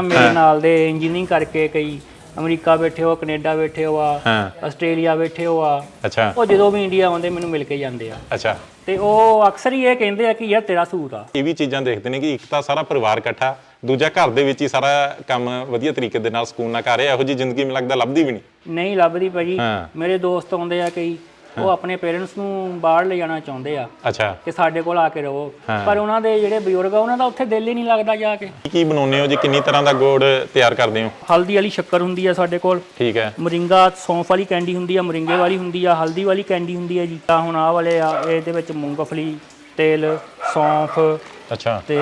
ਮੇਰੇ ਨਾਲ ਦੇ ਇੰਜੀਨੀਅਰਿੰਗ ਕਰਕੇ ਕਈ ਅਮਰੀਕਾ ਬੈਠੇ ਹੋ ਕੈਨੇਡਾ ਬੈਠੇ ਹੋ ਆ ਹਾਂ। ਆਸਟ੍ਰੇਲੀਆ ਬੈਠੇ ਹੋ ਆ। ਅੱਛਾ। ਉਹ ਜਦੋਂ ਵੀ ਇੰਡੀਆ ਆਉਂਦੇ ਮੈਨੂੰ ਮਿਲ ਕੇ ਜਾਂਦੇ ਆ। ਅੱਛਾ। ਤੇ ਉਹ ਅਕਸਰ ਹੀ ਇਹ ਕਹਿੰਦੇ ਆ ਕਿ ਯਾਰ ਤੇਰਾ ਸੂਟ ਆ। ਇਹ ਵੀ ਚੀਜ਼ਾਂ ਦੇਖਦੇ ਨੇ ਕਿ ਇੱਕ ਤਾਂ ਸਾਰਾ ਪਰਿਵਾਰ ਇਕੱਠਾ ਦੂਜਾ ਘਰ ਦੇ ਵਿੱਚ ਹੀ ਸਾਰਾ ਕੰਮ ਵਧੀਆ ਤਰੀਕੇ ਦੇ ਨਾਲ ਸਕੂਨ ਨਾਲ ਕਰ ਰਿਹਾ ਇਹੋ ਜੀ ਜ਼ਿੰਦਗੀ ਮੈਨੂੰ ਲੱਗਦਾ ਲੱਭਦੀ ਵੀ ਨਹੀਂ। ਨਹੀਂ ਲੱਭਦੀ ਭਾਜੀ। ਹਾਂ। ਮੇਰੇ ਦੋਸਤ ਆਉਂਦੇ ਆ ਕਈ। ਉਹ ਆਪਣੇ ਪੇਰੈਂਟਸ ਨੂੰ ਬਾਹਰ ਲੈ ਜਾਣਾ ਚਾਹੁੰਦੇ ਆ ਅੱਛਾ। ਕਿ ਸਾਡੇ ਕੋਲ ਆ ਕੇ ਰਹੋ ਹਾਂ। ਪਰ ਉਹਨਾਂ ਦੇ ਜਿਹੜੇ ਬਜ਼ੁਰਗ ਆ ਉਹਨਾਂ ਦਾ ਉੱਥੇ ਦਿਲ ਹੀ ਨਹੀਂ ਲੱਗਦਾ ਜਾ ਕੇ। ਕੀ ਕੀ ਬਣਾਉਂਦੇ ਹੋ ਜੀ? ਕਿੰਨੀ ਤਰ੍ਹਾਂ ਦਾ ਗੁੜ ਤਿਆਰ ਕਰਦੇ ਹੋ? ਹਲਦੀ ਵਾਲੀ ਸ਼ੱਕਰ ਹੁੰਦੀ ਆ ਸਾਡੇ ਕੋਲ। ਠੀਕ ਹੈ। ਮੋਰਿੰਗਾ ਸੌਂਫ ਵਾਲੀ ਕੈਂਡੀ ਹੁੰਦੀ ਆ ਮੋਰਿੰਗੇ ਵਾਲੀ ਹੁੰਦੀ ਆ ਹਲਦੀ ਵਾਲੀ ਕੈਂਡੀ ਹੁੰਦੀ ਆ ਜੀ। ਤਾਂ ਹੁਣ ਆਹ ਵਾਲੇ ਆ ਇਹਦੇ ਵਿੱਚ ਮੂੰਗਫਲੀ ਤੇਲ ਸੌਂਫ ਅੱਛਾ। ਤੇ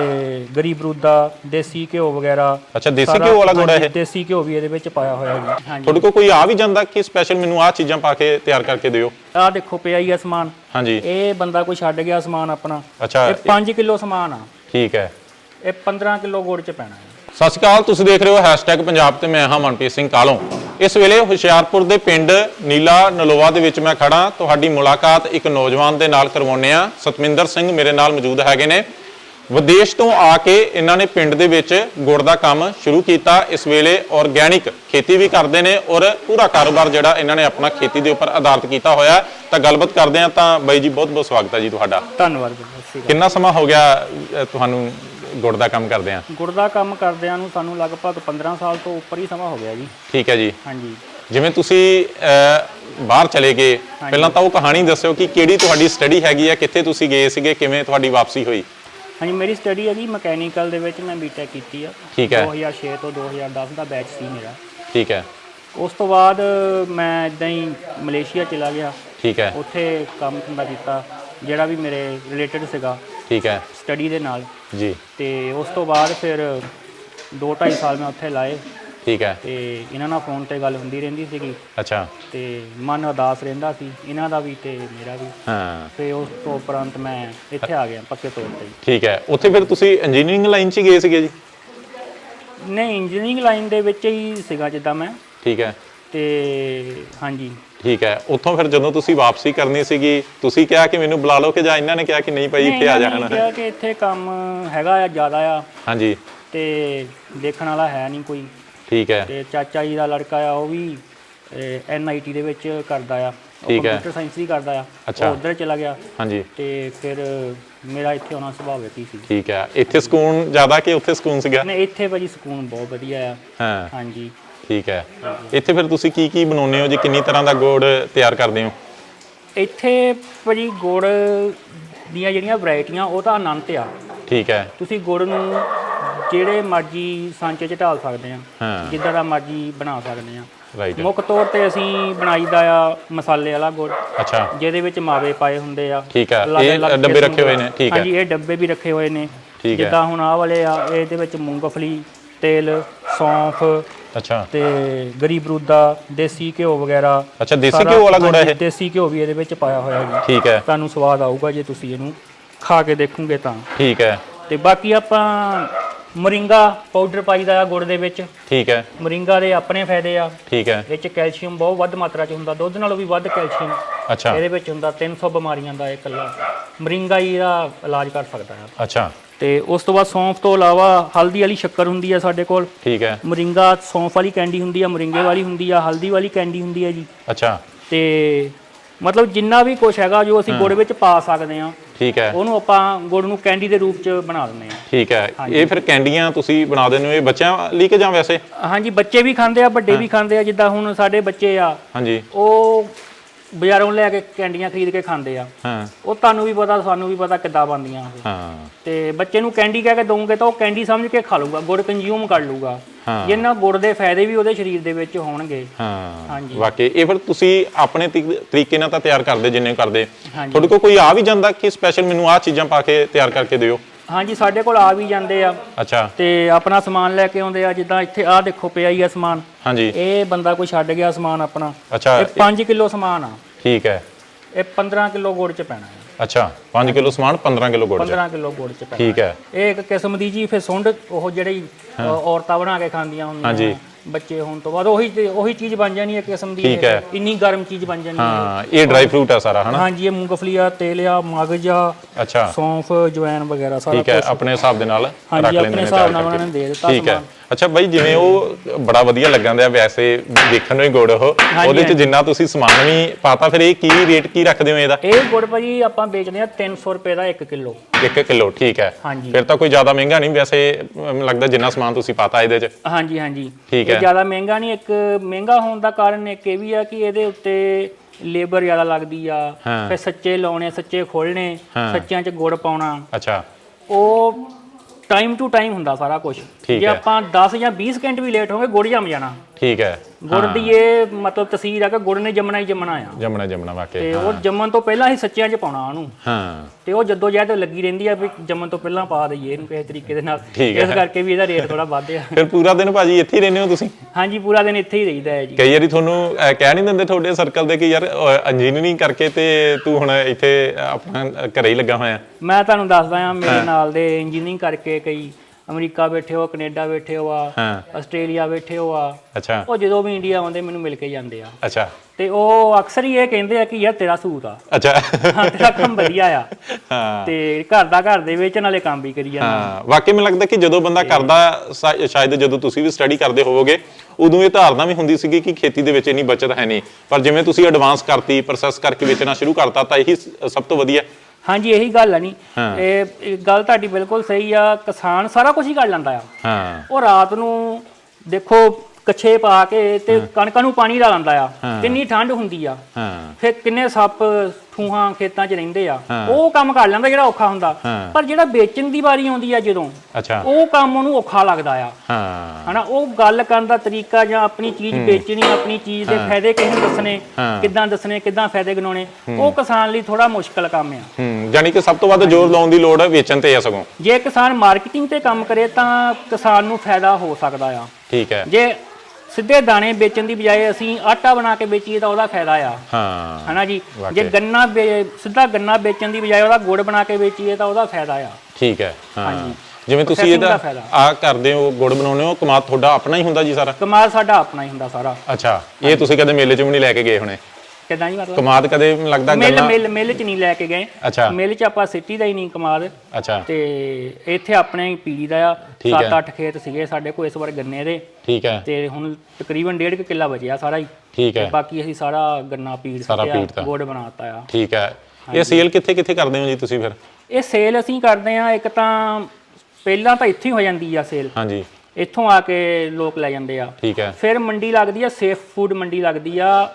ਗਰੀਬਰੂਦਾ ਦੇਸੀ ਘਿਓ ਵਗੈਰਾ। ਅੱਛਾ ਦੇਸੀ ਘਿਓ ਵਾਲਾ ਗੁੜ ਹੈ ਇਹ? ਦੇਸੀ ਘਿਓ ਵੀ ਇਹਦੇ ਵਿੱਚ ਪਾਇਆ ਹੋਇਆ ਜੀ। ਹਾਂਜੀ ਤੁਹਾਡੇ ਕੋਲ ਕੋਈ ਆ ਵੀ ਜਾਂਦਾ ਕਿ ਸਪੈਸ਼ਲ ਮੈਨੂੰ ਆਹ ਚੀਜ਼ਾਂ ਪਾ ਕੇ ਤਿਆਰ ਕਰਕੇ ਦਿਓ? ਆਹ ਦੇਖੋ ਪਿਆ ਹੀ ਆ ਸਮਾਨ। ਹਾਂਜੀ। ਇਹ ਬੰਦਾ ਕੋਈ ਛੱਡ ਗਿਆ ਸਮਾਨ ਆਪਣਾ। ਅੱਛਾ। ਇਹ 5 ਕਿਲੋ ਸਮਾਨ ਆ। ਠੀਕ ਹੈ। ਇਹ 15 ਕਿਲੋ ਗੁੜ ਚ ਪੈਣਾ। ਹੈ ਸਤਿ ਸ਼੍ਰੀ ਅਕਾਲ ਤੁਸੀਂ ਦੇਖ ਰਹੇ ਹੋ ਹੈਸ਼ਟੈਗ ਪੰਜਾਬ ਤੇ ਮੈਂ ਹਾਂ ਮਨਪ੍ਰੀਤ ਸਿੰਘ ਕਾਲੋਂ। ਇਸ ਵੇਲੇ ਹੁਸ਼ਿਆਰਪੁਰ ਦੇ ਪਿੰਡ ਨੀਲਾ ਨਲੋਵਾ ਦੇ ਵਿੱਚ ਮੈਂ ਖੜਾ ਤੁਹਾਡੀ ਮੁਲਾਕਾਤ ਇੱਕ ਨੌਜਵਾਨ ਦੇ ਨਾਲ ਕਰਵਾਉਂਦੇ ਆ ਸਤਮਿੰਦਰ ਸਿੰਘ ਮੇਰੇ ਨਾਲ ਮੌਜੂਦ ਹੈਗੇ ਨੇ। ਵਿਦੇਸ਼ ਤੋਂ ਆ ਕੇ ਇਹਨਾਂ ਨੇ ਪਿੰਡ ਦੇ ਵਿੱਚ ਗੁੜ ਦਾ ਕੰਮ ਸ਼ੁਰੂ ਕੀਤਾ। ਇਸ ਵੇਲੇ ਆਰਗੈਨਿਕ ਖੇਤੀ ਵੀ ਕਰਦੇ ਨੇ ਔਰ ਪੂਰਾ ਕਾਰੋਬਾਰ ਜਿਹੜਾ ਇਹਨਾਂ ਨੇ ਆਪਣਾ ਖੇਤੀ ਦੇ ਉੱਪਰ ਆਧਾਰਿਤ ਕੀਤਾ ਹੋਇਆ। ਤਾਂ ਗੱਲਬਾਤ ਕਰਦੇ ਆ ਤਾਂ ਬਾਈ ਜੀ ਬਹੁਤ ਬਹੁਤ ਸਵਾਗਤ ਹੈ ਜੀ ਤੁਹਾਡਾ। ਧੰਨਵਾਦ ਕਿੰਨਾ ਸਮਾਂ ਹੋ ਗਿਆ ਅ, ਤੁਹਾਨੂੰ ਗੁੜ ਦਾ ਕੰਮ ਕਰਦੇ ਆ ਗੁੜ ਦਾ ਕੰਮ ਕਰਦਿਆਂ ਨੂੰ ਸਾਨੂੰ ਲਗਭਗ 15 ਸਾਲ ਤੋਂ ਉੱਪਰ ਹੀ ਸਮਾਂ ਹੋ ਗਿਆ ਜੀ। ਠੀਕ ਹੈ ਜੀ। ਹਾਂਜੀ। ਜਿਵੇਂ ਤੁਸੀਂ ਅਹ, ਬਾਹਰ ਚਲੇ ਗਏ ਪਹਿਲਾਂ ਤਾਂ ਉਹ ਕਹਾਣੀ ਦੱਸਿਓ ਕਿ ਕਿਹੜੀ ਤੁਹਾਡੀ ਸਟੱਡੀ ਹੈਗੀ ਹੈ ਕਿੱਥੇ ਤੁਸੀਂ ਗਏ ਸੀਗੇ ਕਿਵੇਂ ਤੁਹਾਡੀ ਵਾਪਸੀ ਹੋਈ? ਹਾਂਜੀ ਮੇਰੀ ਸਟੱਡੀ ਹੈ ਜੀ ਮਕੈਨੀਕਲ ਦੇ ਵਿੱਚ ਮੈਂ ਬੀਟੈਕ ਕੀਤੀ ਆ। ਠੀਕ ਹੈ। 2006 ਤੋਂ 2010 ਦਾ ਬੈਚ ਸੀ ਮੇਰਾ। ਠੀਕ ਹੈ। ਉਸ ਤੋਂ ਬਾਅਦ ਮੈਂ ਇਦਾਂ ਹੀ ਮਲੇਸ਼ੀਆ ਚਲਾ ਗਿਆ। ਠੀਕ ਹੈ। ਉੱਥੇ ਕੰਮ ਧੰਦਾ ਕੀਤਾ ਜਿਹੜਾ ਵੀ ਮੇਰੇ ਰਿਲੇਟਡ ਸੀਗਾ। ਠੀਕ ਹੈ। ਸਟੱਡੀ ਦੇ ਨਾਲ। ਜੀ। ਤੇ ਉਸ ਤੋਂ ਬਾਅਦ ਫਿਰ 2.5 ਸਾਲ ਮੈਂ ਉੱਥੇ ਲਾਏ। ਠੀਕ ਹੈ। ਤੇ ਇਹਨਾਂ ਨਾਲ ਫੋਨ ਤੇ ਗੱਲ ਹੁੰਦੀ ਰਹਿੰਦੀ ਸੀਗੀ। ਅੱਛਾ। ਤੇ ਮਨ ਉਦਾਸ ਰਹਿੰਦਾ ਸੀ ਇਹਨਾਂ ਦਾ ਵੀ ਤੇ ਮੇਰਾ ਵੀ। ਹਾਂ। ਤੇ ਉਸ ਤੋਂ ਉਪਰੰਤ ਮੈਂ ਇੱਥੇ ਆ ਗਿਆ ਪੱਕੇ ਤੌਰ ਤੇ। ਠੀਕ ਹੈ। ਉੱਥੇ ਫਿਰ ਤੁਸੀਂ ਇੰਜੀਨੀਅਰਿੰਗ ਲਾਈਨ 'ਚ ਹੀ ਗਏ ਸੀਗੇ ਜੀ? ਨਹੀਂ ਇੰਜੀਨੀਅਰਿੰਗ ਲਾਈਨ ਦੇ ਵਿੱਚ ਹੀ ਸੀਗਾ ਜਿੱਦਾਂ ਮੈਂ। ਠੀਕ ਹੈ। ਤੇ ਹਾਂਜੀ। ਠੀਕ ਹੈ। ਉੱਥੋਂ ਫਿਰ ਜਦੋਂ ਤੁਸੀਂ ਵਾਪਸੀ ਕਰਨੀ ਸੀਗੀ ਤੁਸੀਂ ਕਿਹਾ ਕਿ ਮੈਨੂੰ ਬੁਲਾ ਲਓ ਕਿ ਜਾਂ ਇਹਨਾਂ ਨੇ ਕਿਹਾ ਕਿ ਨਹੀਂ ਭਾਈ ਇੱਥੇ ਆ ਜਾਣਾ ਕਿਹਾ ਕਿ ਇੱਥੇ ਕੰਮ ਹੈਗਾ ਆ ਜ਼ਿਆਦਾ ਆ। ਹਾਂਜੀ। ਤੇ ਦੇਖਣ ਵਾਲਾ ਹੈ ਨਹੀਂ ਕੋਈ। ਠੀਕ ਹੈ। ਤੇ ਚਾਚਾ ਜੀ ਦਾ ਲੜਕਾ ਆ ਉਹ ਵੀ ਐਨਆਈਟੀ ਦੇ ਵਿੱਚ ਕਰਦਾ ਆ। ਉਹ। ਕੰਪਿਊਟਰ ਸਾਇੰਸ ਹੀ ਕਰਦਾ ਆ। ਉਹ ਉਧਰ ਚਲਾ ਗਿਆ। ਹਾਂਜੀ। ਤੇ ਫਿਰ ਮੇਰਾ ਇੱਥੇ ਆਉਣਾ ਸੁਭਾਵਿਕ ਹੀ ਸੀ। ਠੀਕ ਹੈ। ਇੱਥੇ ਸਕੂਨ ਜ਼ਿਆਦਾ ਕਿ ਉੱਥੇ ਸਕੂਨ ਸੀਗਾ? ਨੇ ਇੱਥੇ ਭਾਜੀ ਸਕੂਨ ਬਹੁਤ ਵਧੀਆ ਆ। ਹਾਂ। ਹਾਂਜੀ। ਠੀਕ ਹੈ। ਇੱਥੇ ਫਿਰ ਤੁਸੀਂ ਕੀ ਕੀ ਬਣਾਉਂਦੇ ਹੋ ਜੀ? ਕਿੰਨੀ ਤਰ੍ਹਾਂ ਦਾ ਗੁੜ ਤਿਆਰ ਕਰਦੇ ਹੋ? ਇੱਥੇ ਭਾਜੀ ਗੁੜ ਦੀਆਂ ਜਿਹੜੀਆਂ ਵੈਰਾਈਟੀਆਂ ਉਹ ਤਾਂ ਅਨੰਤ ਆ। ਠੀਕ ਹੈ। ਤੁਸੀਂ ਗੁੜ ਨੂੰ ਜਿਹੜੇ ਮਰਜ਼ੀ ਸਾਂਚੇ ਚ ਢਾਲ ਸਕਦੇ ਆ ਹਾਂ। ਜਿੱਦਾਂ ਦਾ ਮਰਜ਼ੀ ਬਣਾ ਸਕਦੇ ਆ। ਰਾਈਟ ਮੁੱਖ ਤੌਰ ਤੇ ਅਸੀਂ ਬਣਾਈਦਾ ਆ ਮਸਾਲੇ ਵਾਲਾ ਗੁੜ। ਅੱਛਾ। ਜਿਹਦੇ ਵਿੱਚ ਮਾਵੇ ਪਾਏ ਹੁੰਦੇ ਆ। ਠੀਕ ਹੈ ਅਲੱਗ ਇਹ ਅਲੱਗ ਡੱਬੇ ਕਿਸਮ ਰੱਖੇ ਹੋਏ ਨੇ। ਠੀਕ ਹੈ ਹਾਂਜੀ ਇਹ ਡੱਬੇ ਵੀ ਰੱਖੇ ਹੋਏ ਨੇ। ਠੀਕ ਹੈ ਜਿੱਦਾਂ ਹੁਣ ਆਹ ਵਾਲੇ ਆ ਇਹਦੇ ਵਿੱਚ ਮੂੰਗਫਲੀ ਤੇਲ ਸੌਂਫ ਅੱਛਾ। ਤੇ ਗਰੀਬਰੂਦਾ ਦੇਸੀ ਘਿਓ ਵਗੈਰਾ। ਅੱਛਾ ਦੇਸੀ ਸਾਰਾ- ਘਿਓ ਵਾਲਾ ਗੁੜ ਹੈ ਹਾਂਜੀ, ਇਹ? ਦੇਸੀ ਘਿਓ ਵੀ ਇਹਦੇ ਵਿੱਚ ਪਾਇਆ ਹੋਇਆ ਜੀ। ਠੀਕ ਹੈ ਤੁਹਾਨੂੰ ਸਵਾਦ ਆਊਗਾ ਜੇ ਤੁਸੀਂ ਇਹਨੂੰ ਖਾ ਕੇ ਦੇਖੋਗੇ ਤਾਂ। ਠੀਕ ਹੈ ਤੇ ਬਾਕੀ ਆਪਾਂ ਮੋਰਿੰਗਾ ਪਾਊਡਰ ਪਾਈਦਾ ਆ ਗੁੜ ਦੇ ਵਿੱਚ। ਠੀਕ ਹੈ। ਮੋਰਿੰਗਾ ਦੇ ਆਪਣੇ ਫਾਇਦੇ ਆ। ਠੀਕ ਹੈ। ਇਹ ਚ ਕੈਲਸ਼ੀਅਮ ਬਹੁਤ ਵੱਧ ਮਾਤਰਾ ਚ ਹੁੰਦਾ। ਦੁੱਧ ਨਾਲੋਂ ਵੀ ਵੱਧ ਕੈਲਸ਼ੀਅਮ। ਅੱਛਾ। ਇਹਦੇ ਵਿੱਚ ਹੁੰਦਾ 300 ਬਿਮਾਰੀਆਂ ਦਾ ਇਹ ਇਕੱਲਾ। ਮੋਰਿੰਗਾ ਹੀ ਇਹਦਾ ਇਲਾਜ ਕਰ ਸਕਦਾ ਆ। ਅੱਛਾ। ਤੇ ਉਸ ਤੋਂ ਬਾਅਦ ਸੌਂਫ ਤੋਂ ਇਲਾਵਾ ਹਲਦੀ ਵਾਲੀ ਸ਼ੱਕਰ ਹੁੰਦੀ ਆ ਸਾਡੇ ਕੋਲ। ਠੀਕ ਹੈ। ਮੋਰਿੰਗਾ ਸੌਂਫ ਵਾਲੀ ਕੈਂਡੀ ਹੁੰਦੀ ਆ ਮੋਰਿੰਗੇ ਵਾਲੀ ਹੁੰਦੀ ਆ ਹਲਦੀ ਵਾਲੀ ਕੈਂਡੀ ਹੁੰਦੀ ਆ ਜੀ। ਅੱਛਾ। ਤੇ ਮਤਲਬ ਜਿੰਨਾ ਵੀ ਕੁਝ ਹੈਗਾ ਜੋ ਅਸੀਂ ਗੁੜ ਵਿੱਚ ਪਾ ਸਕਦੇ ਆ ਠੀਕ ਹੈ। ਉਹਨੂੰ ਆਪਾਂ ਗੁੜ ਨੂੰ ਕੈਂਡੀ ਦੇ ਰੂਪ ਚ ਬਣਾ ਦਿੰਦੇ ਆ ਠੀਕ ਹੈ। ਇਹ ਫਿਰ ਕੈਂਡੀਆਂ ਤੁਸੀਂ ਬਣਾ ਦਿੰਦੇ ਹੋ ਇਹ ਬੱਚਿਆਂ ਲਈ ਕਿ ਜਾਂ ਵੈਸੇ? ਹਾਂਜੀ ਬੱਚੇ ਵੀ ਖਾਂਦੇ ਆ ਵੱਡੇ ਵੀ ਖਾਂਦੇ ਆ ਜਿੱਦਾਂ ਹੁਣ ਸਾਡੇ ਬੱਚੇ ਆ ਹਾਂਜੀ। ਉਹ ਬਾਜ਼ਾਰੋਂ ਲੈ ਕੇ ਕੈਂਡੀਆਂ ਖਰੀਦ ਕੇ ਖਾਂਦੇ ਆ। ਹਾਂ। ਉਹ ਤੁਹਾਨੂੰ ਵੀ ਪਤਾ ਸਾਨੂੰ ਵੀ ਪਤਾ ਕਿੱਦਾਂ ਬਣਦੀਆਂ ਉਹ। ਹਾਂ। ਤੇ ਬੱਚੇ ਨੂੰ ਕੈਂਡੀ ਕਹਿ ਕੇ ਦਊਂਗੇ ਤਾਂ ਉਹ ਕੈਂਡੀ ਸਮਝ ਕੇ ਖਾ ਲੂਗਾ ਗੁੜ ਕੰਜ਼ਿਊਮ ਕਰ ਲੂਗਾ ਹਾਂ। ਜਿੰਨਾ ਗੁੜ ਦੇ ਫਾਇਦੇ ਵੀ ਉਹਦੇ ਸਰੀਰ ਦੇ ਵਿੱਚ ਹੋਣਗੇ। ਹਾਂ। ਹਾਂਜੀ। ਵਾਕਈ ਇਹ ਫਿਰ ਤੁਸੀਂ ਆਪਣੇ ਤਰੀ- ਤਰੀਕੇ ਨਾਲ ਤਾਂ ਤਿਆਰ ਕਰਦੇ ਜਿੰਨੇ ਕਰਦੇ। ਹਾਂਜੀ। ਤੁਹਾਡੇ ਕੋਲ ਕੋਈ ਆ ਵੀ ਜਾਂਦਾ ਕਿ ਸਪੈਸ਼ਲ ਮੈਨੂੰ ਆਹ ਚੀਜ਼ਾਂ ਪਾ ਕੇ ਤਿਆਰ ਕਰਕੇ ਦਿਓ? ਹਾਂਜੀ ਸਾਡੇ ਕੋਲ ਆ ਵੀ ਜਾਂਦੇ ਆ। ਅੱਛਾ। ਤੇ ਆਪਣਾ ਸਮਾਨ ਲੈ ਕੇ ਆਉਂਦੇ ਆ ਜਿੱਦਾਂ ਇੱਥੇ ਆ ਦੇਖੋ ਪਿਆ ਹੀ ਆ ਸਮਾਨ। ਹਾਂਜੀ। ਇਹ ਬੰਦਾ ਕੋਈ ਛੱਡ ਗਿਆ ਸਮਾਨ ਆਪਣਾ। ਅੱਛਾ ਇਹ 5 ਕਿਲੋ ਸਮਾਨ ਆ। ਠੀਕ ਹੈ। ਇਹ 15 ਕਿਲੋ ਗੁੜ ਚ ਪੈਣਾ ਹੈ। ਅੱਛਾ 5 ਕਿਲੋ ਸਮਾਨ 15 ਕਿਲੋ ਗੁੜ ਚ। 15 ਕਿਲੋ ਗੁੜ ਚ ਪੈਣਾ ਠੀਕ ਹੈ। ਇਹ ਇੱਕ ਕਿਸਮ ਦੀ ਜੀ ਫਿਰ ਸੁੰਡ ਉਹ ਜਿਹੜੀ ਔਰਤਾਂ ਬਣਾ ਕੇ ਖਾਂਦੀਆਂ ਹੁੰਦੀਆਂ ਹਾਂਜੀ। ਬੱਚੇ ਹੋਣ ਤੋਂ ਬਾਅਦ ਉਹੀ ਉਹੀ ਚੀਜ਼ ਬਣ ਜਾਣੀ ਹੈ ਕਿਸਮ ਦੀ। ਇੰਨੀ ਗਰਮ ਚੀਜ਼ ਬਣ ਜਾਣੀ ਹੈ। ਹਾਂ ਇਹ ਡਰਾਈ ਫਰੂਟ ਹੈ ਸਾਰਾ ਹਨਾ? ਹਾਂਜੀ ਇਹ ਮੂੰਗਫਲੀ ਆ ਤੇਲ ਆ ਮਗਜ ਆ ਅੱਛਾ। ਸੌਂਫ ਜਵੈਨ ਵਗੈਰਾ ਸਾਰਾ ਠੀਕ ਹੈ ਆਪਣੇ ਹਿਸਾਬ ਦੇ ਨਾਲ ਰੱਖ ਲੈਂਦੇ ਆਪਣੇ ਨੇ ਹਿਸਾਬ ਤਿਆਰ ਨਾਲ ਉਹਨਾਂ ਕਰਕੇ। ਨੇ ਦੇ ਦਿੱਤਾ ਠੀਕ ਹੈ। ਅੱਛਾ ਬਾਈ ਜਿਵੇਂ ਉਹ ਬੜਾ ਵਧੀਆ ਲੱਗਣ ਦਿਆ ਵੈਸੇ ਦੇਖਣ ਨੂੰ ਹੀ ਗੁੜ ਉਹ। ਉਹਦੇ ਚ। ਜਿੰਨਾ ਤੁਸੀਂ ਸਮਾਨ ਵੀ ਪਾਤਾ ਫਿਰ ਇਹ ਕੀ ਰੇਟ ਕੀ ਰੱਖਦੇ ਹੋ ਇਹਦਾ? ਇਹ ਗੁੜ ਭਾਜੀ ਆਪਾਂ ਵੇਚਦੇ ਆ 300 ਰੁਪਏ ਦਾ 1 ਕਿਲੋ। 1 ਕਿਲੋ ਠੀਕ ਹੈ। ਫਿਰ ਤਾਂ ਕੋਈ ਜ਼ਿਆਦਾ ਮਹਿੰਗਾ ਨਹੀਂ ਵੈਸੇ ਮੈਨੂੰ ਲੱਗਦਾ ਜਿੰਨਾ ਸਮਾਨ ਤੁਸੀਂ ਪਾਤਾ ਇਹਦੇ ਚ। ਹਾਂਜੀ ਹਾਂਜੀ। ਠੀਕ ਹੈ। ਜ਼ਿਆਦਾ ਮਹਿੰਗਾ ਨਹੀਂ ਇੱਕ ਮਹਿੰਗਾ ਹੋਣ ਦਾ ਕਾਰਨ ਇੱਕ ਇਹ ਵੀ ਆ ਕਿ ਇਹਦੇ ਉੱਤੇ ਲੇਬਰ ਜ਼ਿਆਦਾ ਲੱਗਦੀ ਆ ਹਾਂ। ਫਿਰ ਸੱਚੇ ਲਾਉਣੇ ਸੱਚੇ ਖੋਲਣੇ ਹਾਂ। ਸੱਚਿਆਂ 'ਚ ਗੁੜ ਪਾਉਣਾ ਅੱਛਾ ਉਹ ਟਾਈਮ ਟੂ ਟਾਈਮ ਹੁੰਦਾ ਸਾਰਾ ਕੁਝ ਠੀਕ ਜੇ ਹੈ। ਆਪਾਂ 10 ਜਾਂ 20 ਸਕਿੰਟ ਵੀ ਲੇਟ ਹੋਗੇ ਗੁੜ ਜੰਮ ਜਾਣਾ ਠੀਕ ਹੈ। ਗੁੜ ਦੀ ਇਹ ਮਤਲਬ ਤਸਵੀਰ ਆ ਕਿ ਗੁੜ ਨੇ ਜੰਮਣਾ ਹੀ ਜੰਮਣਾ ਆ। ਜਮਣਾ ਜਮਣਾ ਵਾਕੇ ਤੇ ਉਹ ਜੰਮਣ ਤੋਂ ਪਹਿਲਾਂ ਹੀ ਸੱਚਿਆਂ 'ਚ ਪਾਉਣਾ ਉਹਨੂੰ। ਹਾਂ। ਤੇ ਉਹ ਜਦੋਂ ਜਦ ਲੱਗੀ ਰਹਿੰਦੀ ਆ ਵੀ ਜੰਮਣ ਤੋਂ ਪਹਿਲਾਂ ਪਾ ਦਈਏ ਇਹਨੂੰ ਕਿਸੇ ਤਰੀਕੇ ਦੇ ਨਾਲ। ਇਸ ਕਰਕੇ ਵੀ ਇਹਦਾ ਰੇਟ ਥੋੜਾ ਵੱਧ ਆ। ਫਿਰ ਪੂਰਾ ਦਿਨ ਭਾਜੀ ਇੱਥੇ ਹੀ ਰਹਿੰਦੇ ਹੋ ਤੁਸੀਂ? ਹਾਂਜੀ ਪੂਰਾ ਦਿਨ ਇੱਥੇ ਹੀ ਰਹੀਦਾ ਹੈ ਜੀ। ਕਈ ਵਾਰੀ ਤੁਹਾਨੂੰ ਕਹਿ ਨਹੀਂ ਦਿੰਦੇ ਤੁਹਾਡੇ ਸਰਕਲ ਦੇ ਕਿ ਯਾਰ ਇੰਜੀਨੀਅਰਿੰਗ ਕਰਕੇ ਤੇ ਤੂੰ ਹੁਣ ਇੱਥੇ ਆਪਣਾ ਘਰੇ ਹੀ ਲੱਗਾ ਹੋਇਆ। ਮੈਂ ਤੁਹਾਨੂੰ ਦੱਸਦਾ ਆ ਮੇਰੇ ਨਾਲ ਦੇ ਇੰਜੀਨੀਅਰਿੰਗ ਕਰਕੇ ਕਈ ਅਮਰੀਕਾ ਬੈਠੇ ਹੋ ਕੈਨੇਡਾ ਬੈਠੇ ਹੋ ਆ ਹਾਂ। ਆਸਟ੍ਰੇਲੀਆ ਬੈਠੇ ਹੋ ਆ ਅੱਛਾ। ਉਹ ਜਦੋਂ ਵੀ ਇੰਡੀਆ ਆਉਂਦੇ ਮੈਨੂੰ ਮਿਲ ਕੇ ਜਾਂਦੇ ਆ। ਅੱਛਾ। ਤੇ ਉਹ ਅਕਸਰ ਹੀ ਇਹ ਕਹਿੰਦੇ ਆ ਕਿ ਯਾਰ ਤੇਰਾ ਸੂਤ ਆ। ਅੱਛਾ। ਹਾਂ ਤੇਰਾ ਕੰਮ ਵਧੀਆ ਆ। ਹਾਂ। ਤੇ ਘਰ ਦਾ ਘਰ ਦੇ ਵਿੱਚ ਨਾਲੇ ਕੰਮ ਵੀ ਕਰੀ ਜਾਂਦਾ। ਹਾਂ ਵਾਕਈ ਮੈਨੂੰ ਲੱਗਦਾ ਕਿ ਜਦੋਂ ਬੰਦਾ ਕਰਦਾ ਸ਼ਾਇਦ ਜਦੋਂ ਤੁਸੀਂ ਵੀ ਸਟੱਡੀ ਕਰਦੇ ਹੋਵੋਗੇ ਉਦੋਂ ਇਹ ਧਾਰਨਾ ਵੀ ਹੁੰਦੀ ਸੀਗੀ ਕਿ ਖੇਤੀ ਦੇ ਵਿੱਚ ਇੰਨੀ ਬਚਤ ਹੈ ਨਹੀਂ। ਪਰ ਜਿਵੇਂ ਤੁਸੀਂ ਐਡਵਾਂਸ ਕਰਤੀ ਪ੍ਰੋਸੈਸ ਕਰਕੇ ਵੇਚਣਾ ਸ਼ੁਰੂ ਕਰਤਾ ਤਾਂ ਇਹੀ ਸਭ ਤੋਂ ਵਧੀਆ ਹਾਂਜੀ ਇਹੀ ਗੱਲ ਆ ਨਹੀਂ ਇਹ ਗੱਲ ਤੁਹਾਡੀ ਬਿਲਕੁਲ ਸਹੀ ਆ। ਕਿਸਾਨ ਸਾਰਾ ਕੁਝ ਹੀ ਕਰ ਲੈਂਦਾ ਆ। ਹਾਂ। ਉਹ ਰਾਤ ਨੂੰ ਦੇਖੋ ਕੱਛੇ ਪਾ ਕੇ ਤੇ ਕਣਕਾਂ ਨੂੰ ਪਾਣੀ ਲਾ ਲੈਂਦਾ ਆ। ਕਿੰਨੀ ਠੰਡ ਹੁੰਦੀ ਆ। ਫਿਰ ਕਿੰਨੇ ਸੱਪ ਠੂਹਾਂ ਖੇਤਾਂ 'ਚ ਰਹਿੰਦੇ ਆ। ਉਹ ਕੰਮ ਕਰ ਲੈਂਦਾ ਜਿਹੜਾ ਔਖਾ ਹੁੰਦਾ। ਪਰ ਜਿਹੜਾ ਵੇਚਣ ਦੀ ਵਾਰੀ ਆਉਂਦੀ ਆ ਜਦੋਂ ਉਹ ਕੰਮ ਉਹਨੂੰ ਔਖਾ ਲੱਗਦਾ ਆ। ਹਨਾ ਉਹ ਗੱਲ ਕਰਨ ਦਾ ਤਰੀਕਾ ਜਾਂ ਆਪਣੀ ਚੀਜ਼ ਵੇਚਣੀ ਆਪਣੀ ਚੀਜ਼ ਦੇ ਫਾਇਦੇ ਕਿਸ ਨੂੰ ਦੱਸਣੇ। ਕਿੱਦਾਂ ਦੱਸਣੇ ਕਿੱਦਾਂ ਫਾਇਦੇ ਗਿਣਾਉਣੇ ਉਹ ਕਿਸਾਨ ਲਈ ਥੋੜਾ ਮੁਸ਼ਕਲ ਕੰਮ ਆ। ਯਾਨੀ ਕਿ ਸਭ ਤੋਂ ਵੱਧ ਜ਼ੋਰ ਲਾਉਣ ਦੀ ਲੋੜ ਹੈ ਵੇਚਣ ਤੇ ਆ ਸਗੋਂ। ਜੇ ਕਿਸਾਨ ਮਾਰਕੀਟਿੰਗ ਤੇ ਕੰਮ ਕਰੇ ਤਾਂ ਕਿਸਾਨ ਨੂੰ ਫਾਇਦਾ ਹੋ ਸਕਦਾ ਆ। ਠੀਕ ਹੈ। ਜੇ ਸਿੱਧੇ ਦਾਣੇ ਵੇਚਣ ਦੀ ਬਜਾਏ ਅਸੀਂ ਆਟਾ ਬਣਾ ਕੇ ਵੇਚੀਏ ਤਾਂ ਉਹਦਾ ਫਾਇਦਾ ਆ। ਹਾਂ। ਹਨਾ ਜੀ। ਜੇ ਗੰਨਾ ਸਿੱਧਾ ਗੰਨਾ ਵੇਚਣ ਦੀ ਬਜਾਏ ਉਹਦਾ ਗੁੜ ਬਣਾ ਕੇ ਵੇਚੀਏ ਤਾਂ ਉਹਦਾ ਫਾਇਦਾ ਆ। ਠੀਕ ਹੈ ਹਾਂ। ਜਿਵੇਂ ਤੁਸੀਂ ਇਹਦਾ। ਆ ਕਰਦੇ ਹੋ ਗੁੜ ਬਣਾਉਂਦੇ ਹੋ ਕਮਾਦ ਤੁਹਾਡਾ ਆਪਣਾ ਹੀ ਹੁੰਦਾ ਜੀ ਸਾਰਾ? ਕਮਾਲ ਸਾਡਾ ਆਪਣਾ ਹੀ ਹੁੰਦਾ ਸਾਰਾ। ਅੱਛਾ ਇਹ ਤੁਸੀਂ ਕਦੇ ਮੇਲੇ 'ਚ ਵੀ ਨਹੀਂ ਲੈ ਕੇ ਗਏ ਹੋਣੇ? ਕਿਦਾਂ ਜੀ ਮਤਲਬ? ਕਮਾਦ ਕਦੇ ਲੱਗਦਾ ਮਿਲ ਗੱਲਾਂ? ਮਿਲ ਮਿਲ ਚ ਨਹੀਂ ਲੈ ਕੇ ਗਏ। ਅੱਛਾ। ਮਿਲ ਚ ਆਪਾਂ ਸਿੱਟੀ ਦਾ ਹੀ ਨਹੀਂ ਕਮਾਲ ਅੱਛਾ। ਤੇ ਇੱਥੇ ਆਪਣੇ ਹੀ ਪੀੜੀ ਦਾ ਆ। ਠੀਕ ਹੈ। 7-8 ਖੇਤ ਸੀਗੇ ਸਾਡੇ ਕੋਲ ਇਸ ਵਾਰ ਗੰਨੇ ਦੇ। ਠੀਕ ਹੈ। ਤੇ ਹੁਣ ਤਕਰੀਬਨ 1.5 ਕਿੱਲਾ ਬਚਿਆ ਸਾਰਾ ਹੀ। ਠੀਕ ਹੈ। ਬਾਕੀ ਅਸੀਂ ਸਾਰਾ ਗੰਨਾ ਪੀੜ ਸਾਰਾ ਪੀੜਤਾ। ਗੁੜ ਬਣਾਤਾ ਆ। ਠੀਕ ਹੈ। ਇਹ ਸੇਲ ਕਿੱਥੇ ਕਿੱਥੇ ਕਰਦੇ ਹੋ ਜੀ ਤੁਸੀਂ ਫਿਰ? ਇਹ ਸੇਲ ਅਸੀਂ ਕਰਦੇ ਆ ਇੱਕ ਤਾਂ ਪਹਿਲਾਂ ਤਾਂ ਇੱਥੇ ਹੀ ਹੋ ਜਾਂਦੀ ਆ ਸੇਲ। ਹਾਂਜੀ। ਇੱਥੋਂ ਆ ਕੇ ਲੋਕ ਲੈ ਜਾਂਦੇ ਆ। ਠੀਕ ਹੈ। ਫਿਰ ਮੰਡੀ ਲੱਗਦੀ ਆ ਸੇਫ ਫੂਡ ਮੰਡੀ ਲੱਗਦੀ ਆ।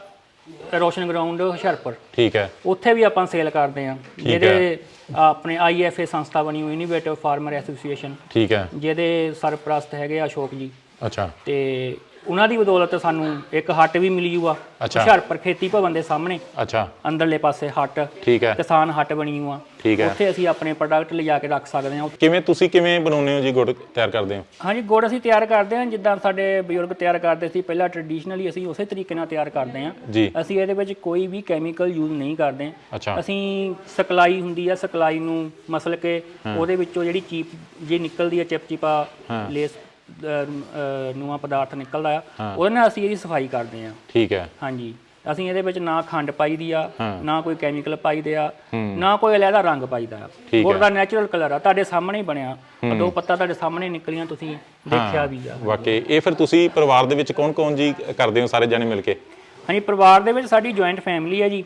ਰੋਸ਼ਨ ਗਰਾਊਂਡ ਹੁਸ਼ਿਆਰਪੁਰ। ਠੀਕ ਹੈ। ਉੱਥੇ ਵੀ ਆਪਾਂ ਸੇਲ ਕਰਦੇ ਆ ਜਿਹਦੇ ਆਪਣੇ ਆਈਐਫਏ ਸੰਸਥਾ ਬਣੀ ਹੋਈ ਇਨੀਵੇਟਿਵ ਫਾਰਮਰ ਐਸੋਸੀਏਸ਼ਨ ਠੀਕ ਹੈ। ਜਿਹਦੇ ਸਰਪ੍ਰਸਤ ਹੈਗੇ ਆ ਅਸ਼ੋਕ ਜੀ। ਅੱਛਾ। ਤੇ ਉਹਨਾਂ ਦੀ ਬਦੌਲਤ ਸਾਨੂੰ ਇੱਕ ਹੱਟ ਵੀ ਮਿਲੀ ਹੋਆ ਅੱਛਾ। ਹੁਸ਼ਿਆਰਪੁਰ ਖੇਤੀ ਭਵਨ ਦੇ ਸਾਹਮਣੇ। ਅੱਛਾ। ਅੰਦਰਲੇ ਪਾਸੇ ਹੱਟ। ਠੀਕ ਹੈ। ਕਿਸਾਨ ਹੱਟ ਬਣੀ ਹੋਆ ਠੀਕ ਹੈ। ਉੱਥੇ ਅਸੀਂ ਆਪਣੇ ਪ੍ਰੋਡਕਟ ਲਿਜਾ ਕੇ ਰੱਖ ਸਕਦੇ ਹਾਂ। ਕਿਵੇਂ ਤੁਸੀਂ ਕਿਵੇਂ ਬਣਾਉਂਦੇ ਹੋ ਜੀ ਗੁੜ ਤਿਆਰ ਕਰਦੇ ਹੋ? ਹਾਂਜੀ ਗੁੜ ਅਸੀਂ ਤਿਆਰ ਕਰਦੇ ਹਾਂ। ਜਿੱਦਾਂ ਸਾਡੇ ਬਜ਼ੁਰਗ ਤਿਆਰ ਕਰਦੇ ਸੀ ਪਹਿਲਾਂ ਟ੍ਰੈਡੀਸ਼ਨਲੀ ਅਸੀਂ ਉਸੇ ਤਰੀਕੇ ਨਾਲ ਤਿਆਰ ਕਰਦੇ ਹਾਂ। ਜੀ। ਅਸੀਂ ਇਹਦੇ ਵਿੱਚ ਕੋਈ ਵੀ ਕੈਮੀਕਲ ਯੂਜ਼ ਨਹੀਂ ਕਰਦੇ। ਅੱਛਾ। ਅਸੀਂ ਸਕਲਾਈ ਹੁੰਦੀ ਆ ਸਕਲਾਈ ਨੂੰ ਮਸਲ ਕੇ ਉਹਦੇ ਵਿੱਚੋਂ ਜਿਹੜੀ ਚੀਪ ਜੇ ਨਿਕਲਦੀ ਆ ਚਿਪਚਿਪਾ ਲੇਸ ਨੂਆ ਪਦਾਰਥ ਨਿਕਲਦਾ ਆ। ਉਹਦੇ ਨਾਲ ਅਸੀਂ ਇਹਦੀ ਸਫ਼ਾਈ ਕਰਦੇ ਆ ਠੀਕ ਹੈ। ਹਾਂਜੀ। ਅਸੀਂ ਇਹਦੇ ਵਿੱਚ ਨਾ ਖੰਡ ਪਾਈਦੀ ਆ। ਨਾ ਕੋਈ ਕੈਮੀਕਲ ਪਾਈਦੇ ਆ। ਨਾ ਕੋਈ ਅਲੱਗਾ ਰੰਗ ਪਾਈਦਾ ਆ। ਠੀਕ ਗੁੜ ਹੈ। ਦਾ ਨੈਚੁਰਲ ਕਲਰ ਆ। ਤੁਹਾਡੇ ਸਾਹਮਣੇ ਹੀ ਬਣਿਆ। ਦੋ ਪੱਤਾ ਤੁਹਾਡੇ ਸਾਹਮਣੇ ਨਿਕਲੀਆਂ ਤੁਸੀਂ ਦੇਖਿਆ ਵੀ ਆ। ਵਾਕਈ। ਇਹ ਫਿਰ ਤੁਸੀਂ ਪਰਿਵਾਰ ਦੇ ਵਿੱਚ ਕੌਣ-ਕੌਣ ਜੀ ਕਰਦੇ ਹੋ ਸਾਰੇ ਜਣੇ ਮਿਲ ਕੇ? ਹਾਂਜੀ ਪਰਿਵਾਰ ਦੇ ਵਿੱਚ ਸਾਡੀ ਜੁਆਇੰਟ ਫੈਮਿਲੀ ਆ ਜੀ।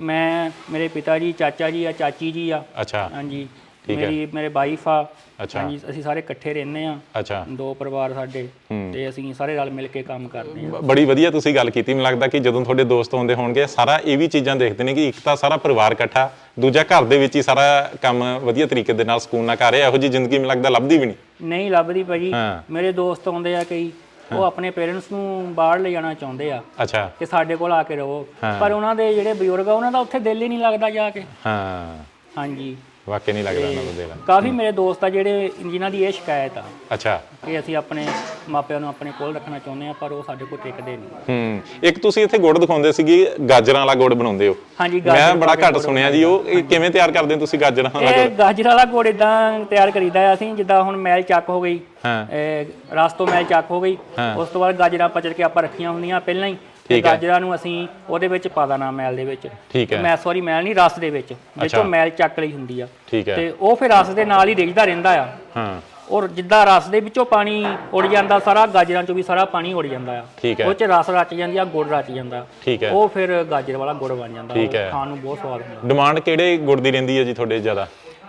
ਮੈਂ ਮੇਰੇ ਪਿਤਾ ਜੀ ਚਾਚਾ ਜੀ ਆ ਚਾਚੀ ਜੀ ਆ। ਅੱਛਾ। ਹਾਂਜੀ। ਠੀਕ ਹੈ। ਮੇਰੀ ਮੇਰੇ ਵਾਈਫ ਆ। ਅੱਛਾ। ਹਾਂਜੀ ਅਸੀਂ ਸਾਰੇ ਇਕੱਠੇ ਰਹਿੰਦੇ ਆ ਅੱਛਾ। ਦੋ ਪਰਿਵਾਰ ਸਾਡੇ। ਤੇ ਅਸੀਂ ਸਾਰੇ ਰਲ ਮਿਲ ਕੇ ਕੰਮ ਕਰਦੇ ਆ ਬੜੀ ਵਧੀਆ ਤੁਸੀਂ ਗੱਲ ਕੀਤੀ। ਮੈਨੂੰ ਲੱਗਦਾ ਕਿ ਜਦੋਂ ਤੁਹਾਡੇ ਦੋਸਤ ਆਉਂਦੇ ਹੋਣਗੇ ਸਾਰਾ ਇਹ ਵੀ ਚੀਜ਼ਾਂ ਦੇਖਦੇ ਨੇ ਕਿ ਇੱਕ ਤਾਂ ਸਾਰਾ ਪਰਿਵਾਰ ਇਕੱਠਾ ਦੂਜਾ ਘਰ ਦੇ ਵਿੱਚ ਹੀ ਸਾਰਾ ਕੰਮ ਵਧੀਆ ਤਰੀਕੇ ਦੇ ਨਾਲ ਸਕੂਨ ਨਾਲ ਕਰ ਰਿਹਾ। ਇਹੋ ਜੀ ਜ਼ਿੰਦਗੀ ਮੈਨੂੰ ਲੱਗਦਾ ਲੱਭਦੀ ਵੀ ਨਹੀਂ। ਨਹੀਂ ਲੱਭਦੀ ਭਾਜੀ। ਮੇਰੇ ਦੋਸਤ ਆਉਂਦੇ ਆ ਕਈ। ਉਹ ਆਪਣੇ ਪੇਰੈਂਟਸ ਨੂੰ ਬਾਹਰ ਲੈ ਜਾਣਾ ਚਾਹੁੰਦੇ ਆ। ਅੱਛਾ। ਕਿ ਸਾਡੇ ਕੋਲ ਆ ਕੇ ਰਹੋ। ਪਰ ਉਹਨਾਂ ਦੇ ਜਿਹੜੇ ਬਜ਼ੁਰਗ ਆ ਉਹਨਾਂ ਦਾ ਉੱਥੇ ਦਿਲ ਹੀ ਨਹੀਂ ਲੱਗਦਾ ਜਾ ਕੇ। ਹਾਂ। ਹਾਂਜੀ। ਵਾਕਈ ਨਹੀਂ ਲੱਗਦਾ ਉਹਨਾਂ ਦਾ ਦਿਲ ਕਾਫੀ ਮੇਰੇ ਦੋਸਤ ਆ ਜਿਹੜੇ ਜਿਨ੍ਹਾਂ ਦੀ ਇਹ ਸ਼ਿਕਾਇਤ ਆ। ਅੱਛਾ। ਕਿ ਅਸੀਂ ਆਪਣੇ ਮਾਪਿਆਂ ਨੂੰ ਆਪਣੇ ਕੋਲ ਰੱਖਣਾ ਚਾਹੁੰਦੇ ਆ ਪਰ ਉਹ ਸਾਡੇ ਕੋਲ ਟਿਕਦੇ ਨਹੀਂ। ਹੂੰ। ਇੱਕ ਤੁਸੀਂ ਇੱਥੇ ਗੁੜ ਦਿਖਾਉਂਦੇ ਸੀਗੇ ਗਾਜਰਾਂ ਵਾਲਾ ਗੁੜ ਬਣਾਉਂਦੇ ਹੋ। ਹਾਂਜੀ ਮੈਂ ਬੜਾ ਘੱਟ ਸੁਣਿਆ ਜੀ ਉਹ ਇਹ ਕਿਵੇਂ ਤਿਆਰ ਕਰਦੇ ਹੋ ਤੁਸੀਂ ਗਾਜਰਾਂ ਵਾਲਾ ਇਹ ਗਾਜਰ ਵਾਲਾ ਗੁੜ ਇਦਾਂ ਤਿਆਰ ਕਰੀਦਾ ਆ ਅਸੀਂ ਜਿੱਦਾਂ ਹੁਣ ਮੈਲ ਚੱਕ ਹੋ ਗਈ। ਹਾਂ। ਇਹ ਰਸ ਤੋਂ ਮੈਲ ਚੱਕ ਹੋ ਗਈ। ਉਸ ਤੋਂ ਬਾਅਦ ਗਾਜਰਾਂ ਪਚੜ ਕੇ ਆਪਾਂ ਰੱਖੀਆਂ ਹੁੰਦੀਆਂ ਪਹਿਲਾਂ ਹੀ। ਤੇ ਠੀਕ ਹੈ। ਗਾਜਰਾਂ ਨੂੰ ਅਸੀਂ ਉਹਦੇ ਵਿੱਚ ਪਾ ਦੇਣਾ ਮੈਲ ਦੇ ਵਿੱਚ। ਠੀਕ ਹੈ। ਮੈਂ ਸੌਰੀ ਮੈਲ ਨਹੀਂ ਰਸ ਦੇ ਵਿੱਚ। ਅੱਛਾ। ਵਿੱਚੋਂ ਮੈਲ ਚੱਕ ਲਈ ਹੁੰਦੀ ਆ। ਠੀਕ ਹੈ। ਤੇ ਉਹ ਫਿਰ ਰਸ ਦੇ ਨਾਲ ਹੀ ਰਿੱਝਦਾ ਰਹਿੰਦਾ ਆ। ਹਾਂ। ਔਰ ਜਿੱਦਾਂ ਰਸ ਦੇ ਵਿੱਚੋਂ ਪਾਣੀ ਉੜ ਜਾਂਦਾ ਸਾਰਾ ਗਾਜਰਾਂ ਚੋਂ ਵੀ ਸਾਰਾ ਪਾਣੀ ਉੜ ਜਾਂਦਾ ਆ। ਠੀਕ ਹੈ। ਉਹ ਚ ਰਸ ਰਚ ਜਾਂਦੀ ਆ ਗੁੜ ਰਚ ਜਾਂਦਾ। ਠੀਕ ਹੈ। ਉਹ ਫਿਰ ਗਾਜਰ ਵਾਲਾ ਗੁੜ ਬਣ ਜਾਂਦਾ। ਠੀਕ ਉਹ ਹੈ। ਖਾਣ ਨੂੰ ਬਹੁਤ ਸਵਾਦ ਹੁੰਦਾ। ਡਿਮਾਂਡ ਕਿਹੜੇ ਗੁੜ ਦੀ ਰਹਿੰਦੀ ਹੈ ਜੀ ਤੁਹਾਡੇ ਜ਼ਿਆਦਾ?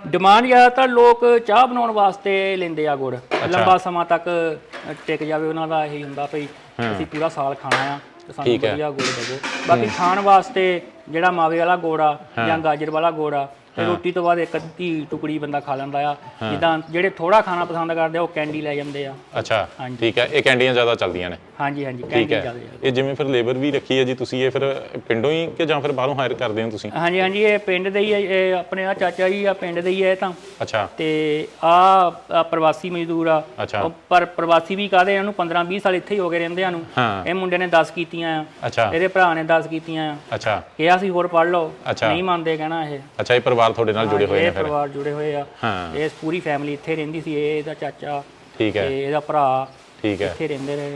ਡਿਮਾਂਡ ਜ਼ਿਆਦਾਤਰ ਲੋਕ ਚਾਹ ਬਣਾਉਣ ਵਾਸਤੇ ਲੈਂਦੇ ਆ ਗੁੜ। ਲੰਬਾ ਸਮਾਂ ਤੱਕ ਟਿਕ ਜਾਵੇ ਉਹਨਾਂ ਦਾ ਇਹੀ ਹੁੰਦਾ ਭਈ ਅਸੀਂ ਪੂਰਾ ਸਾਲ ਖਾਣਾ ਆ। ਤੇ ਸਾਨੂੰ ਠੀਕ ਹੈ। ਵਧੀਆ ਗੁੜ ਦੇਵੋ। ਬਾਕੀ ਖਾਣ ਵਾਸਤੇ ਜਿਹੜਾ ਮਾਵੇ ਵਾਲਾ ਗੁੜ ਆ ਜਾਂ ਗਾਜਰ ਵਾਲਾ ਗੁੜ ਆ ਤੇ ਰੋਟੀ ਤੋਂ ਬਾਅਦ ਇੱਕ ਅੱਧੀ ਟੁਕੜੀ ਬੰਦਾ ਖਾ ਲੈਂਦਾ ਆ। ਜਿੱਦਾਂ ਜਿਹੜੇ ਥੋੜਾ ਖਾਣਾ ਪਸੰਦ ਕਰਦੇ ਆ ਉਹ ਕੈਂਡੀ ਲੈ ਜਾਂਦੇ ਆ। ਅੱਛਾ ਹਾਂਜੀ। ਠੀਕ ਹੈ ਇਹ ਕੈਂਡੀਆਂ ਜ਼ਿਆਦਾ ਚੱਲਦੀਆਂ ਨੇ। ਹਾਂਜੀ ਹਾਂਜੀ ਠੀਕ ਕੈਂਡੀ ਹੈ। ਚੱਲਦੇ ਆ। ਇਹ ਜਿਵੇਂ ਫਿਰ ਲੇਬਰ ਵੀ ਰੱਖੀ ਹੈ ਜੀ ਤੁਸੀਂ ਇਹ ਫਿਰ ਪਿੰਡੋਂ ਹੀ ਕਿ ਜਾਂ ਫਿਰ ਬਾਹਰੋਂ ਹਾਇਰ ਕਰਦੇ ਹੋ ਤੁਸੀਂ? ਹਾਂਜੀ ਹਾਂਜੀ ਇਹ ਪਿੰਡ ਦੇ ਹੀ ਆ ਇਹ ਆਪਣੇ ਆ ਚਾਚਾ ਜੀ ਆ ਪਿੰਡ ਦੇ ਹੀ ਆ ਇਹ ਤਾਂ। ਅੱਛਾ। ਤੇ ਆ ਪ੍ਰਵਾਸੀ ਮਜ਼ਦੂਰ ਆ। ਉਹ ਪਰ ਪ੍ਰਵਾਸੀ ਵੀ ਕਾਦੇ ਇਹਨੂੰ? 15 20 ਸਾਲ ਇੱਥੇ ਹੀ ਹੋ ਗਏ ਰਹਿੰਦਿਆਂ ਨੂੰ ਇਹ ਮੁੰਡੇ ਨੇ 10 ਕੀਤੀਆਂ ਆ। ਇਹਦੇ ਭਰਾ ਨੇ 10 ਕੀਤੀਆਂ ਆ। ਅੱਛਾ। ਕਿਹਾ ਸੀ ਹੋਰ ਪੜ ਲਓ। ਨਹੀਂ ਮੰਨਦੇ ਕਹਿਣਾ ਇਹ। ਅੱਛਾ ਇਹ ਪਰਿਵਾਰ ਤੁਹਾਡੇ ਨਾਲ ਜੁੜੇ ਹੋਏ ਇਹ ਨੇ ਫਿਰ। ਪਰਿਵਾਰ ਜੁੜੇ ਹੋਏ ਆ। ਇਹ ਪੂਰੀ ਫੈਮਿਲੀ ਇੱਥੇ ਰਹਿੰਦੀ ਸੀ ਇਹ ਇਹਦਾ ਚਾਚਾ ਠੀਕ ਹੈ। ਤੇ ਇਹਦਾ ਭਰਾ ਠੀਕ ਹੈ। ਇੱਥੇ ਰਹਿੰਦੇ ਰਹੇ।